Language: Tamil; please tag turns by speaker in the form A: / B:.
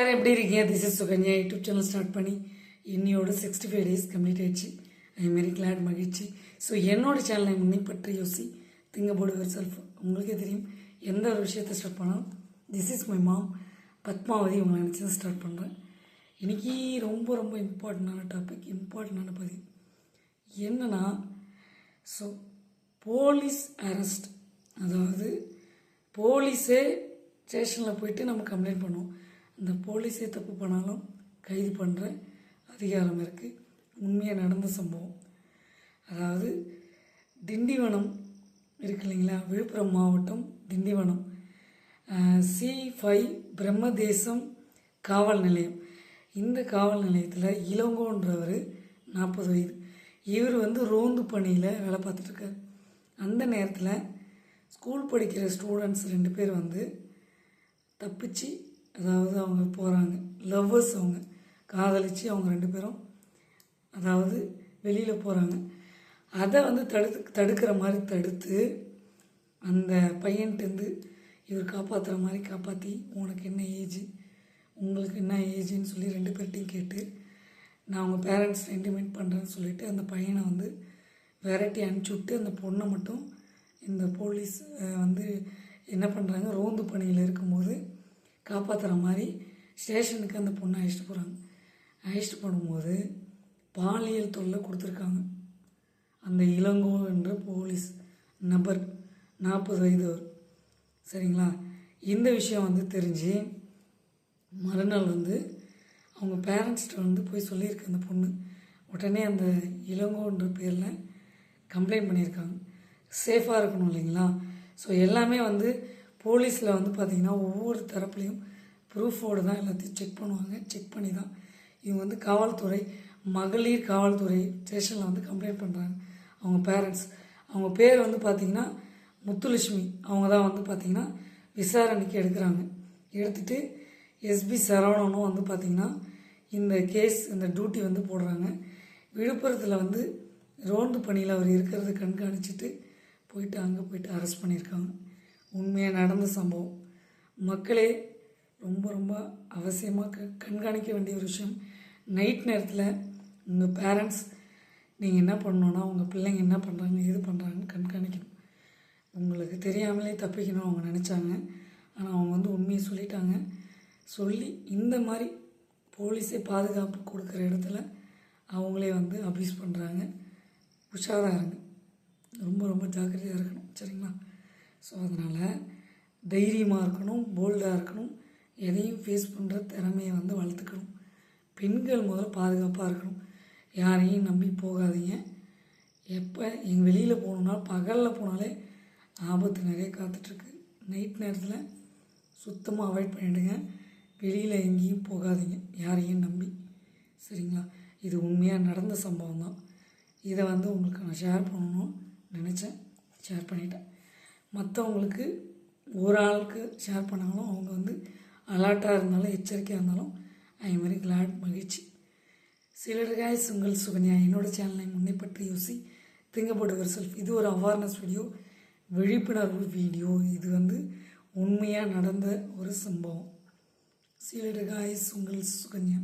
A: எல்லாரும் எப்படி இருக்கீங்க? This is Sukanya YouTube channel start பண்ணி இன்னியோட சிக்ஸ்டி ஃபைவ் டேஸ் கம்ப்ளீட் ஆயிடுச்சு. ஐ வெரி கிளாட் மகிழ்ச்சி. ஸோ என்னோட சேனலை முன்னே பற்றி யோசி. திங்க போடு செல்ஃப் உங்களுக்கே தெரியும். எந்த ஒரு விஷயத்தை ஸ்டார்ட் பண்ணாலும் this is my mom Padmavathi உங்களை நினச்சி தான் ஸ்டார்ட் பண்ணுறேன் இன்றைக்கி ரொம்ப ரொம்ப இம்பார்ட்டண்டான டாபிக் இம்பார்ட்டண்டான பதிவு. என்னன்னா ஸோ போலீஸ் அரெஸ்ட் அதாவது போலீஸே ஸ்டேஷனில் போயிட்டு நம்ம கம்ப்ளைண்ட் பண்ணுவோம். இந்த போலீஸே தப்பு பண்ணாலும் கைது பண்ணுற அதிகாரம் இருக்குது உண்மையாக நடந்த சம்பவம். அதாவது திண்டிவனம் இருக்கு இல்லைங்களா? விழுப்புரம் மாவட்டம் திண்டிவனம். சி ஃபைவ் பிரம்மதேசம் காவல் நிலையம். இந்த காவல் நிலையத்தில் இளங்கோன்றவர் நாற்பது வயது. இவர் வந்து ரோந்து பணியில் வேலை பார்த்துட்ருக்கார். அந்த நேரத்தில் ஸ்கூல் படிக்கிற ஸ்டூடெண்ட்ஸ் ரெண்டு பேர் வந்து தப்பிச்சு அதாவது அவங்க போகிறாங்க லவ்வர்ஸ் அவங்க. காதலிச்சு அவங்க ரெண்டு பேரும் அதாவது வெளியில் போகிறாங்க அதை வந்து தடுத்து தடுக்கிற மாதிரி தடுத்து அந்த பையன்ட்டேருந்து இவர் காப்பாற்றுற மாதிரி காப்பாற்றி உனக்கு என்ன ஏஜ் உங்களுக்கு என்ன ஏஜ்னு சொல்லி ரெண்டு பேர்ட்டையும் கேட்டு நான் உங்கள் பேரண்ட்ஸ் இன்டிமேட் பண்ணுறேன்னு சொல்லிட்டு அந்த பையனை வந்து வெரைட்டி அனுப்பிச்சி விட்டு அந்த பொண்ணை மட்டும் இந்த போலீஸ் வந்து என்ன பண்ணுறாங்க ரோந்து பணியில் இருக்கும்போது காப்பாற்றுற மாதிரி ஸ்டேஷனுக்கு அந்த பொண்ணை அழைச்சிட்டு போகிறாங்க அழைச்சிட்டு போடும்போது பாலியல் தொல்லை கொடுத்துருக்காங்க. அந்த இளங்கோ என்ற போலீஸ் நபர் நாற்பது வயது அவர் சரிங்களா? இந்த விஷயம் வந்து தெரிஞ்சு மறுநாள் வந்து அவங்க பேரண்ட்ஸ்கிட்ட வந்து போய் சொல்லியிருக்கு அந்த பொண்ணு. உடனே அந்த இளங்கோன்ற பேரில் கம்ப்ளைண்ட் பண்ணியிருக்காங்க. சேஃபாக இருக்கணும் இல்லைங்களா? ஸோ எல்லாமே வந்து போலீஸில் வந்து பார்த்திங்கன்னா ஒவ்வொரு தரப்புலையும் ப்ரூஃபோடு தான் எல்லாத்தையும் செக் பண்ணுவாங்க. செக் பண்ணி தான் இவங்க வந்து காவல்துறை மகளிர் காவல்துறை ஸ்டேஷனில் வந்து கம்ப்ளைண்ட் பண்ணுறாங்க அவங்க பேரண்ட்ஸ் அவங்க பேர் வந்து பார்த்திங்கன்னா முத்துலட்சுமி. அவங்க தான் வந்து பார்த்திங்கன்னா விசாரணைக்கு எடுக்கிறாங்க. எடுத்துட்டு எஸ்பி சரவணனும் வந்து பார்த்திங்கன்னா இந்த கேஸ் இந்த டியூட்டி வந்து போடுறாங்க. விழுப்புரத்தில் வந்து ரோந்து பணியில் அவர் இருக்கிறத கண்காணிச்சிட்டு போயிட்டு அங்கே போயிட்டு அரெஸ்ட் பண்ணியிருக்காங்க. உண்மையாக நடந்த சம்பவம். மக்களே ரொம்ப ரொம்ப அவசியமாக க கண்காணிக்க வேண்டிய ஒரு விஷயம். நைட் நேரத்தில் உங்கள் பேரண்ட்ஸ் நீங்கள் என்ன பண்ணணுன்னா உங்கள் பிள்ளைங்க என்ன பண்ணுறாங்க எது பண்ணுறாங்கன்னு கண்காணிக்கணும். உங்களுக்கு தெரியாமலே தப்பிக்கணும் அவங்க நினச்சாங்க. ஆனால் அவங்க வந்து உண்மையை சொல்லிட்டாங்க. சொல்லி இந்த மாதிரி போலீஸே பாதுகாப்பு கொடுக்குற இடத்துல அவங்களே வந்து அப்யூஸ் பண்ணுறாங்க உஷாராக இருங்க. ரொம்ப ரொம்ப ஜாக்கிரதையாக இருக்கணும். சரிங்களா? ஸோ அதனால் தைரியமாக இருக்கணும் போல்டாக இருக்கணும். எதையும் ஃபேஸ் பண்ணுற திறமையை வந்து வளர்த்துக்கணும். பெண்கள் முதல்ல பாதுகாப்பாக இருக்கணும். யாரையும் நம்பி போகாதீங்க. எப்போ எங்கள் வெளியில் போகணுன்னா பகலில் போனாலே ஆபத்து நிறைய காத்துட்ருக்கு. நைட் நேரத்தில் சுத்தமாக அவாய்ட் பண்ணிவிடுங்க வெளியில் எங்கேயும் போகாதீங்க. யாரையும் நம்பி. சரிங்களா? இது உண்மையாக நடந்த சம்பவம் தான் இதை வந்து உங்களுக்கு நான் ஷேர் பண்ணணும்னு நினச்சேன். ஷேர் பண்ணிட்டேன். மற்றவங்களுக்கு ஒரு ஆளுக்கு ஷேர் பண்ணாலும் அவங்க வந்து அலர்ட்டாக இருந்தாலும் எச்சரிக்கையாக இருந்தாலும் ஐ வெரி கிளாட் மகிழ்ச்சி. சிலர் காய்ஸ் உங்கள் சுகன்யா. என்னோடய சேனலை முன்னே பற்றி யோசி திங்கப்படுவர் செல்ஃப் இது ஒரு அவேர்னஸ் வீடியோ விழிப்புணர்வு வீடியோ இது வந்து உண்மையாக நடந்த ஒரு சம்பவம். சிலர் காய்ஸ் உங்கள் சுகன்யா.